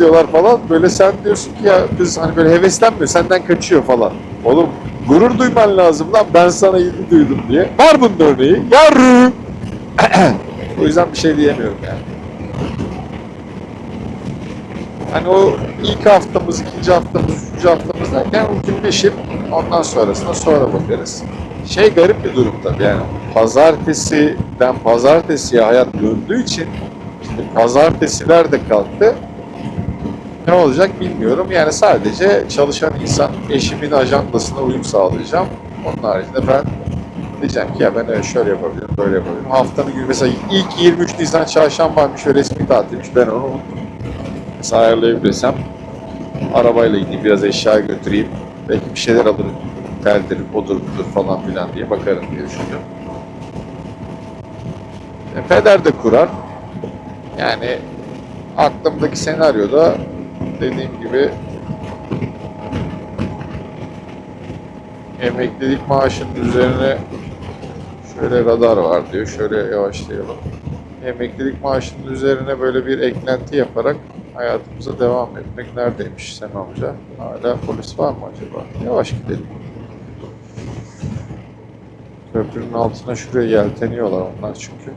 diyorlar falan. Böyle sen diyorsun ki ya kız hani böyle heveslenmiyor senden kaçıyor falan. Oğlum gurur duyman lazım lan ben sana ilgi duydum diye. Var bunun örneği. Yarrı. o yüzden bir şey diyemiyorum yani. Hani o ilk haftamız, ikinci haftamız, üçüncü haftamız derken rutinleşip ondan sonrasına sonra bakarız. Şey garip bir durum tabii yani pazartesiden pazartesiye hayat döndüğü için işte pazartesiler de kalktı. Ne olacak bilmiyorum. Yani sadece çalışan insan eşimin ajandasına uyum sağlayacağım. Onun haricinde ben diyeceğim ki ya ben öyle şöyle yapabilirim, böyle yapabilirim. Haftanın günü mesela ilk 23 Nisan çarşambaymış ve resmi tatilmiş ben onu. Mesela ayarlayabilirsem arabayla gideyim biraz eşya götüreyim. Belki bir şeyler alırım. Teldir, odur budur falan filan diye bakarım diye düşünüyorum. E, peder de kurar. Yani aklımdaki senaryoda dediğim gibi emeklilik maaşının üzerine şöyle radar var diyor. Şöyle yavaşlayalım. Emeklilik maaşının üzerine böyle bir eklenti yaparak hayatımıza devam etmek neredeymiş Sen amca? Hala polis var mı acaba? Yavaş gidelim. Köprünün altına şuraya yelteniyorlar onlar çünkü.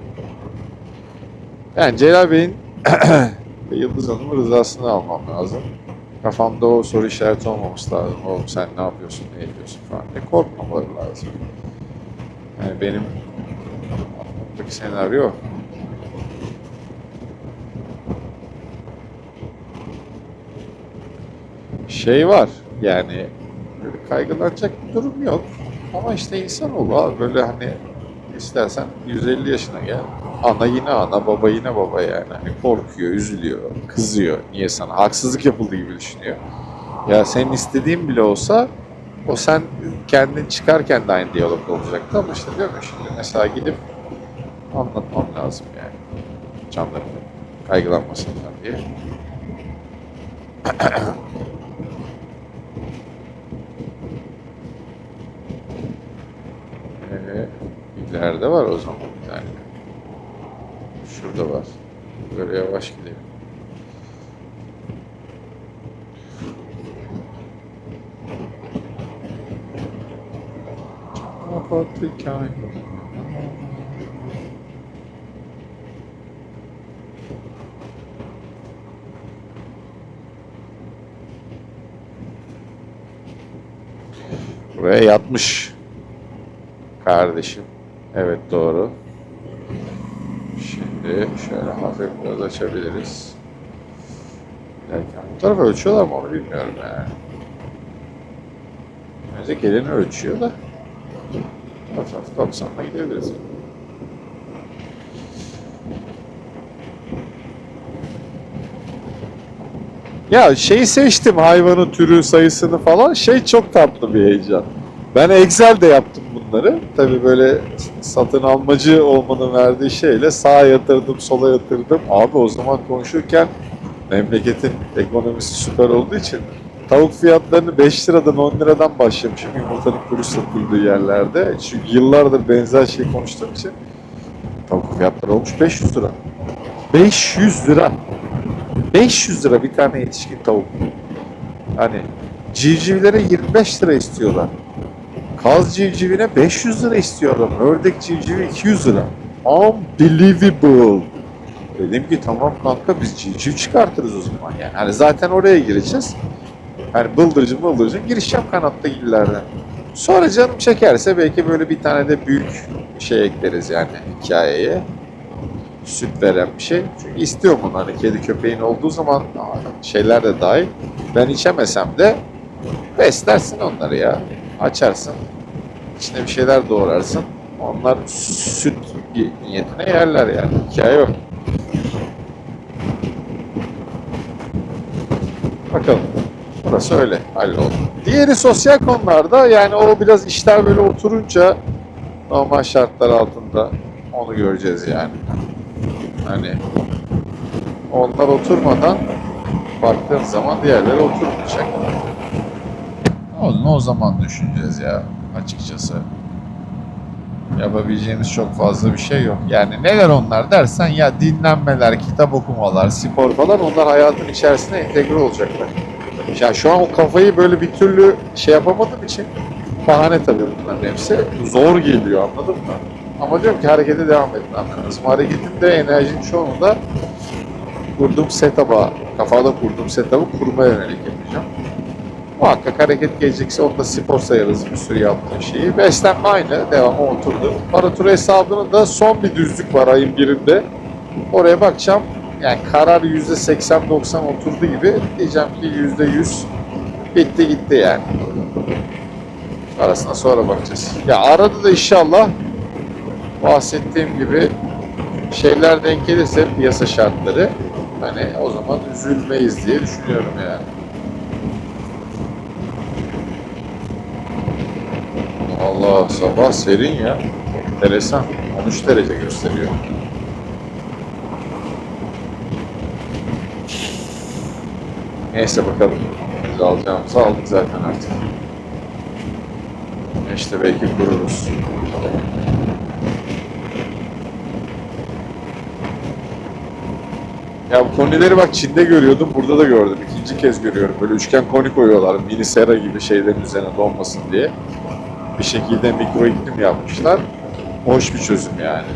Yani Celal Bey'in ve Yıldız Hanım'ın rızasını almam lazım. Kafamda o soru işareti olmaması lazım. Oğlum sen ne yapıyorsun, ne ediyorsun falan diye korkmamaları lazım. Yani benim aklımdaki senaryo şey var yani kaygılanacak bir durum yok. Ama işte insanoğlu abi böyle hani istersen 150 yaşına gel. Ana yine ana, baba yine baba yani. Hani korkuyor, üzülüyor, kızıyor. Niye sana? Haksızlık yapıldığı gibi düşünüyor. Ya senin istediğin bile olsa o sen kendin çıkarken de aynı diyalog olacaktı ama işte diyorum şimdi mesela gidip anlatmam lazım yani. Canlarını kaygılanmasınlar diye. ileride var o zaman bir tane. Şurada var. Böyle yavaş gidelim. Kapattı hikaye. Buraya yatmış kardeşim. Evet doğru. Şimdi şöyle hafif biraz açabiliriz. Derken bu tarafa ölçüyorlar mı onu bilmiyorum yani. Bence geleni ölçüyor da. Hafif 90'la gidebiliriz. Ya şeyi seçtim hayvanın türü sayısını falan. Şey çok tatlı bir heyecan. Ben Excel'de yaptım bunları. Tabii böyle satın almacı olmanın verdiği şeyle sağa yatırdım, sola yatırdım. Abi o zaman konuşurken memleketin ekonomisi süper olduğu için tavuk fiyatlarını 5 liradan 10 liradan başlamışım yumurtanın kuruş satıldığı yerlerde. Çünkü yıllardır benzer şey konuştuğum için tavuk fiyatları olmuş 500 lira. 500 lira. 500 lira bir tane yetişkin tavuk. Hani civcivlere 25 lira istiyorlar. Kaz civcivine 500 lira istiyor adam. Ördek civcivi 200 lira. Unbelievable. Dedim ki tamam kanka biz civciv çıkartırız o zaman yani. Hani zaten oraya gireceğiz. Hani bıldırcın bıldırcın girişeceğim kanatta illerden. Sonra canım çekerse belki böyle bir tane de büyük şey ekleriz yani hikayeye. Süt veren bir şey. Çünkü istiyorum onu hani kedi köpeğin olduğu zaman şeyler de dahil. Ben içemesem de beslersin onları ya. Açarsın. İçine bir şeyler doğrarsın. Onlar süt niyetine yerler yani. Hikaye yok. Bakalım. Burası öyle. Halloldu. Diğeri sosyal konularda yani o biraz işler böyle oturunca normal şartlar altında onu göreceğiz yani. Hani onlar oturmadan baktığın zaman diğerleri oturmayacak. Onu o zaman düşüneceğiz ya açıkçası. Yapabileceğimiz çok fazla bir şey yok. Yani neler onlar dersen ya dinlenmeler, kitap okumalar, spor falan onlar hayatın içerisine entegre olacaklar. Ya şu an o kafayı böyle bir türlü şey yapamadığım için bahane tabii bunların hepsi. Zor geliyor anladın mı? Ama diyorum ki harekete devam etmem lazım. Hareketin de enerjinin çoğunu da kurduğum setup'a, kafada kurduğum setup'ı kurmaya yönelik yapacağım. Muhakkak hareket gelecekse onu da spor sayarız bir sürü yaptığım şeyi. Beslenme aynı, devamı oturdu. Paratur hesabının da son bir düzlük var ayın birinde. Oraya bakacağım. Yani karar %80-90 oturdu gibi. Diyeceğim ki %100 bitti gitti yani. Arasına sonra bakacağız. Ya arada da inşallah bahsettiğim gibi şeyler denk gelirse piyasa şartları hani o zaman üzülmeyiz diye düşünüyorum yani. Allah sabah serin ya. Enteresan. 13 derece gösteriyor. Neyse bakalım. Biz alacağımızı aldık zaten artık. İşte belki kururuz. Ya bu konileri bak Çin'de görüyordum, burada da gördüm. İkinci kez görüyorum. Böyle üçgen koni koyuyorlar. Mini sera gibi şeylerin üzerine donmasın diye. Bir şekilde mikro iklim yapmışlar. Hoş bir çözüm yani.